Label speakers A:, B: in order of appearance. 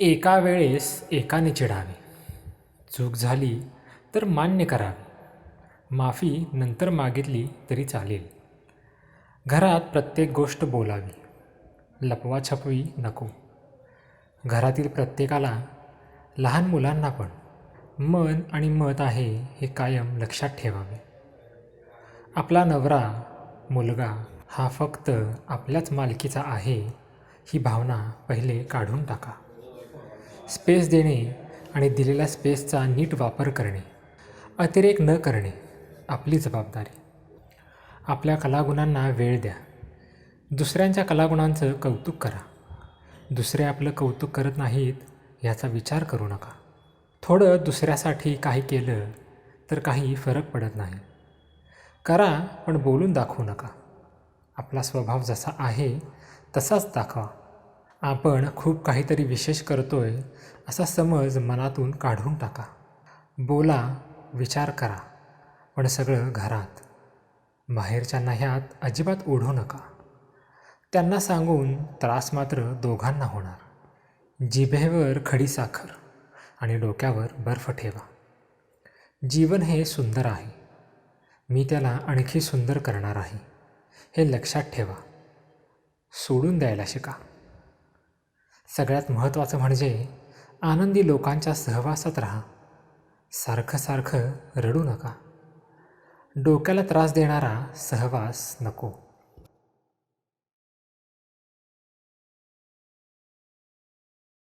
A: एका वेळेस एकाने चिडावे. चूक झाली तर मान्य करावी. माफी नंतर मागितली तरी चालेल. घरात प्रत्येक गोष्ट बोलावी. लपवाछपवी नको. घरातील प्रत्येकाला लहान मुलांना पण मन आणि मत आहे हे कायम लक्षात ठेवावे. आपला नवरा मुलगा हा फक्त आपल्याच मालकीचा आहे ही भावना पहिले काढून टाका. स्पेस देणे आणि दिलेल्या स्पेसचा नीट वापर करणे अतिरेक न करणे आपली जबाबदारी. आपल्या कलागुणांना वेळ द्या. दुसऱ्यांच्या कलागुणांचं कौतुक करा. दुसरे आपलं कौतुक करत नाहीत याचा विचार करू नका. थोडं दुसऱ्यासाठी काही केलं तर काही फरक पडत नाही. करा पण बोलून दाखवू नका. आपला स्वभाव जसा आहे तसाच दाखवा. आपण खूप काहीतरी विशेष करतो आहे असा समज मनातून काढून टाका. बोला विचार करा पण सगळं घरात. बाहेरच्या न्याह्यात अजिबात ओढू नका. त्यांना सांगून त्रास मात्र दोघांना होणार. जिभेवर खडी साखर आणि डोक्यावर बर्फ ठेवा. जीवन हे सुंदर आहे. मी त्याला आणखी सुंदर करणार आहे हे लक्षात ठेवा. सोडून द्यायला शिका. सगळ्यात महत्त्वाचं म्हणजे आनंदी लोकांच्या सहवासात राहा. सारखं सारखं रडू नका. डोक्याला त्रास देणारा सहवास नको.